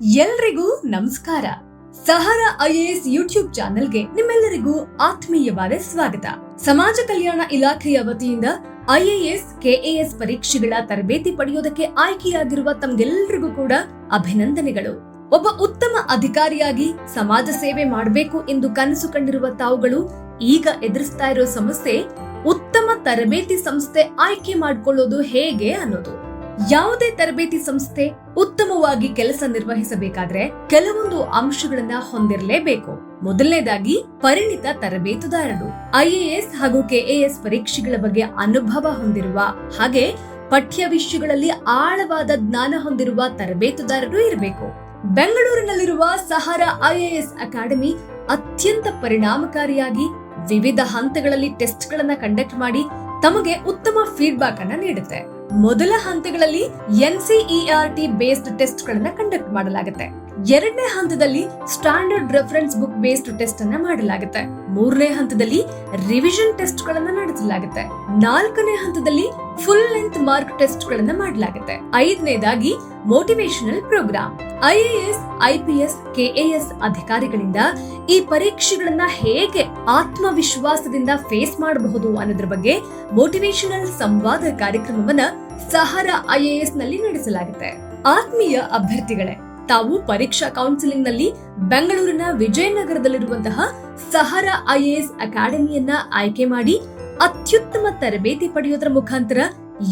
ಎಲ್ರಿಗೂ ನಮಸ್ಕಾರ. ಸಹರ IAS YouTube ಚಾನೆಲ್ಗೆ ನಿಮ್ಮೆಲ್ಲರಿಗೂ ಆತ್ಮೀಯವಾದ ಸ್ವಾಗತ. ಸಮಾಜ ಕಲ್ಯಾಣ ಇಲಾಖೆಯ ವತಿಯಿಂದ ಐಎಎಸ್, ಕೆಎಎಸ್ ಪರೀಕ್ಷೆಗಳ ತರಬೇತಿ ಪಡೆಯೋದಕ್ಕೆ ಆಯ್ಕೆಯಾಗಿರುವ ತಮ್ಗೆಲ್ಲರಿಗೂ ಕೂಡ ಅಭಿನಂದನೆಗಳು. ಒಬ್ಬ ಉತ್ತಮ ಅಧಿಕಾರಿಯಾಗಿ ಸಮಾಜ ಸೇವೆ ಮಾಡಬೇಕು ಎಂದು ಕನಸು ಕಂಡಿರುವ ತಾವುಗಳು ಈಗ ಎದುರಿಸ್ತಾ ಇರೋ ಸಮಸ್ಯೆ, ಉತ್ತಮ ತರಬೇತಿ ಸಂಸ್ಥೆ ಆಯ್ಕೆ ಮಾಡಿಕೊಳ್ಳೋದು ಹೇಗೆ ಅನ್ನೋದು. ಯಾವುದೇ ತರಬೇತಿ ಸಂಸ್ಥೆ ಉತ್ತಮವಾಗಿ ಕೆಲಸ ನಿರ್ವಹಿಸಬೇಕಾದ್ರೆ ಕೆಲವೊಂದು ಅಂಶಗಳನ್ನ ಹೊಂದಿರಲೇಬೇಕು. ಮೊದಲನೇದಾಗಿ, ಪರಿಣಿತ ತರಬೇತುದಾರರು. ಐಎಎಸ್ ಹಾಗೂ ಕೆಎಎಸ್ ಪರೀಕ್ಷೆಗಳ ಬಗ್ಗೆ ಅನುಭವ ಹೊಂದಿರುವ ಹಾಗೆ ಪಠ್ಯ ವಿಷಯಗಳಲ್ಲಿ ಆಳವಾದ ಜ್ಞಾನ ಹೊಂದಿರುವ ತರಬೇತುದಾರರು ಇರಬೇಕು. ಬೆಂಗಳೂರಿನಲ್ಲಿರುವ ಸಹಾರ ಐಎಎಸ್ ಅಕಾಡೆಮಿ ಅತ್ಯಂತ ಪರಿಣಾಮಕಾರಿಯಾಗಿ ವಿವಿಧ ಹಂತಗಳಲ್ಲಿ ಟೆಸ್ಟ್ಗಳನ್ನ ಕಂಡಕ್ಟ್ ಮಾಡಿ ತಮಗೆ ಉತ್ತಮ ಫೀಡ್ಬ್ಯಾಕ್ ಅನ್ನ ನೀಡುತ್ತೆ. ಮೊದಲ ಹಂತಗಳಲ್ಲಿ ಎನ್ಸಿಇಆರ್ಟಿ ಬೇಸ್ಡ್ ಟೆಸ್ಟ್ ಗಳನ್ನ ಕಂಡಕ್ಟ್ ಮಾಡಲಾಗುತ್ತೆ. ಎರಡನೇ ಹಂತದಲ್ಲಿ standard reference book based test ಅನ್ನ ಮಾಡಲಾಗುತ್ತೆ. ಮೂರನೇ ಹಂತದಲ್ಲಿ ರಿವಿಷನ್ ಟೆಸ್ಟ್ ಗಳನ್ನ ನಡೆಸಲಾಗುತ್ತೆ. ನಾಲ್ಕನೇ ಹಂತದಲ್ಲಿ ಫುಲ್ ಲೆಂತ್ ಮಾರ್ಕ್ ಟೆಸ್ಟ್ ಗಳನ್ನ ಮಾಡಲಾಗುತ್ತೆ. ಐದನೇದಾಗಿ motivational programme IAS IPS KAS ಅಧಿಕಾರಿಗಳಿಂದ ಈ ಪರೀಕ್ಷೆಗಳನ್ನ ಹೇಗೆ ಆತ್ಮವಿಶ್ವಾಸದಿಂದ ಫೇಸ್ ಮಾಡಬಹುದು ಅನ್ನೋದ್ರ ಬಗ್ಗೆ ಮೋಟಿವೇಶನಲ್ ಸಂವಾದ ಕಾರ್ಯಕ್ರಮವನ್ನ ಸಹಾರ ಐಎಎಸ್ನಲ್ಲಿ ನಡೆಸಲಾಗುತ್ತೆ. ಆತ್ಮೀಯ ಅಭ್ಯರ್ಥಿಗಳೇ, ತಾವು ಪರೀಕ್ಷಾ ಕೌನ್ಸಿಲಿಂಗ್ನಲ್ಲಿ ಬೆಂಗಳೂರಿನ ವಿಜಯನಗರದಲ್ಲಿರುವಂತಹ ಸಹಾರ ಐಎಎಸ್ ಅಕಾಡೆಮಿಯನ್ನ ಆಯ್ಕೆ ಮಾಡಿ ಅತ್ಯುತ್ತಮ ತರಬೇತಿ ಪಡೆಯೋದ್ರ ಮುಖಾಂತರ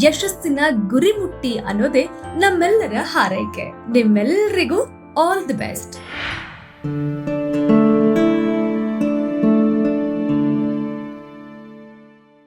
ಯಶಸ್ಸಿನ ಗುರಿ ಮುಟ್ಟಿ ಅನ್ನೋದೇ ನಮ್ಮೆಲ್ಲರ ಹಾರೈಕೆ. ನಿಮ್ಮೆಲ್ಲರಿಗೂ ಆಲ್ ದಿ ಬೆಸ್ಟ್